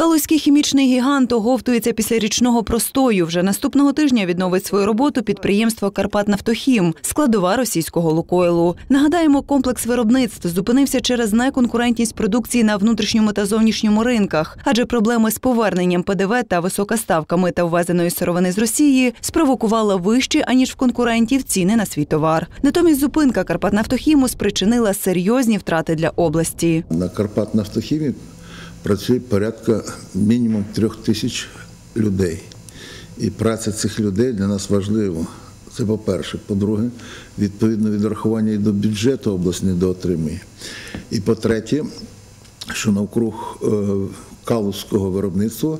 Калузький хімічний гігант оговтується після річного простою. Вже наступного тижня відновить свою роботу підприємство «Карпатнафтохім» – складова російського «Лукойлу». Нагадаємо, комплекс виробництв зупинився через неконкурентність продукції на внутрішньому та зовнішньому ринках, адже проблеми з поверненням ПДВ та висока ставка мита ввезеної сировини з Росії спровокувала вищі, аніж в конкурентів, ціни на свій товар. Натомість зупинка «Карпатнафтохіму» спричинила серйозні втрати для області. На Карпатнафтохімі працює порядка мінімум трьох тисяч людей. І праця цих людей для нас важлива. Це по-перше. По-друге, відповідно відрахування і до бюджету області недоотримує. І по-третє, що навкруг е, калузького виробництва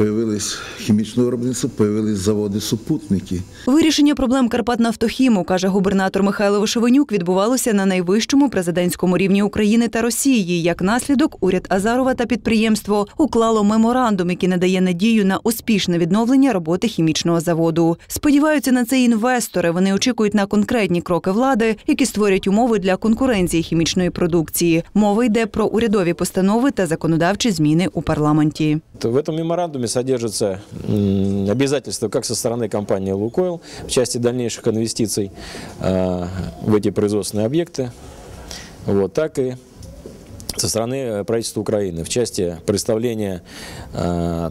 появились хімічне виробництво, появились заводи-супутники. Вирішення проблем Карпатнафтохіму, каже губернатор Михайло Вишевенюк, відбувалося на найвищому президентському рівні України та Росії. Як наслідок, уряд Азарова та підприємство уклало меморандум, який надає надію на успішне відновлення роботи хімічного заводу. Сподіваються на це інвестори. Вони очікують на конкретні кроки влади, які створять умови для конкуренції хімічної продукції. Мова йде про урядові постанови та законодавчі зміни у парламенті. В этом меморандуме содержатся м, обязательства как со стороны компании «Лукойл» в части дальнейших инвестиций э, в эти производственные объекты, вот, так и со стороны э, правительства Украины в части представления э,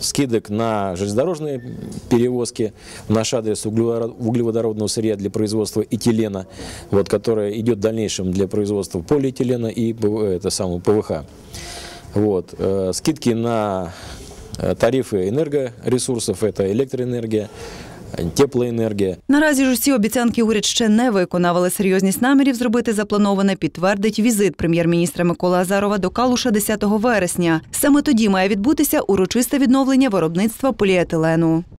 скидок на железнодорожные перевозки в наш адрес углеводород- углеводородного сырья для производства этилена, вот, которое идет в дальнейшем для производства полиэтилена и ПВ это самого ПВХ. Вот. э, Скидки на э, тарифы энергоресурсов, это электроэнергия, э, теплоэнергия. Наразі ж усі обіцянки уряд ще не виконав, але серйозність намірів зробити заплановане підтвердить візит прем'єр-міністра Миколи Азарова до Калуша 10 вересня. Саме тоді має відбутися урочисте відновлення виробництва поліетилену.